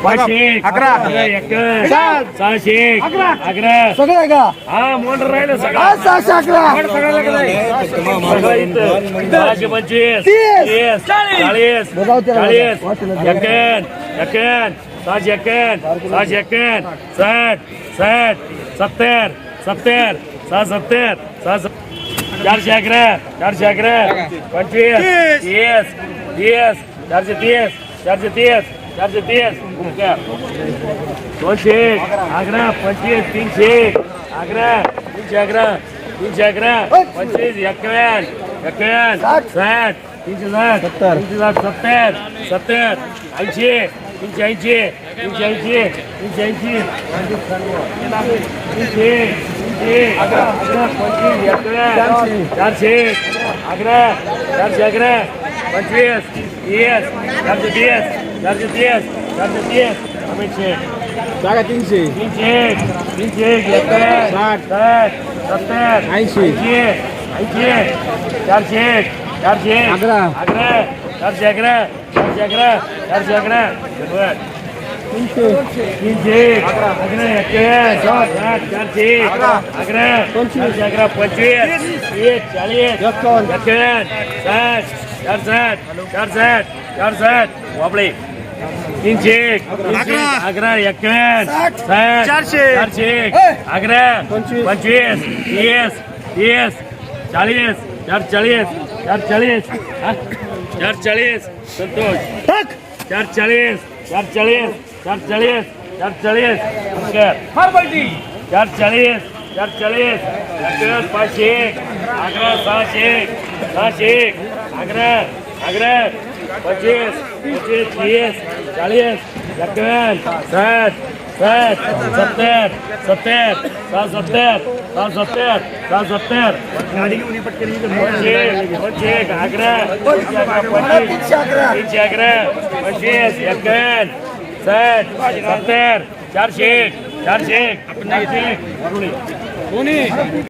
अकरा. सहाशे अकरा. सगळं आहे का? हा मोटर राहिलं सगळं. सहाशे अकरा. सगळं इथं. सहाशे पंचवीस. तीस. तीस. चाळीस. चाळीस. वाचलं. एक्क्यान एक्क्यान सहाशे एक्क्यान सहाशे साठ. साठ. सत्तर. सत्तर. सहा सत्तर सहा चारशे अकरा. चारशे अकरा. पंचवीस. तीस. तीस. चारशे तीस. चारशे तीस. चारशे तीस. दोनशे अकरा पंचवीस तीनशे अकरा तीनशे अकरा तीनशे अकरा पंचवीस एक्यावन एक्यावन साठ. तीनशे साठ तीनशे साठ सत्तर सत्तर ऐंशी तीनशे ऐंशी तीनशे ऐंशी तीनशे ऐंशी. तीनशे तीनशे पंचवीस एक्यावन चारशे. अकरा चारशे अकरा पंचवीस तीस चारशे तीस. चारशे तीस चारशे तीस अमितशे जागा तीनशे. तीनशे तीनशे एक्कावन्न साठ साठ सत्तर ऐंशी. ऐंशी ऐंशी चारशे चारशे अकरा. अकरा चारशे अकरा चारशे अकरा चारशे अकरा. बरोबर. तीनशे. तीनशे अकरा एक्कावन्न साठ चारशे अकरा. चारशे अकरा पंचवीस. तीस चाळीस. एक्कावन्न साठ चार साठ चार साठ चार साठ वापडे तीनशे अकरा. साठ. चारशे. चारशे अकरा. पंचवीस. तीस. तीस. चाळीस. चार चाळीस चार चाळीस? चार चाळीस संतोष. चार चाळीस चार चाळीस चार चाळीस चार चाळीस चार चाळीस चार चाळीस अकरा पाचशे अकरा सहाशे सहाशे अकरा. अकरा. पंचवीस पंचवीस तीस चाळीस एक्कावन्न साठ साठ सत्तर सत्तर सहा सत्तर सहा सत्तर सहा सत्तर पंचवीस पंचवीस अकरा तीनशे अकरा पंचवीस तीनशे अकरा तीनशे अकरा पंचवीस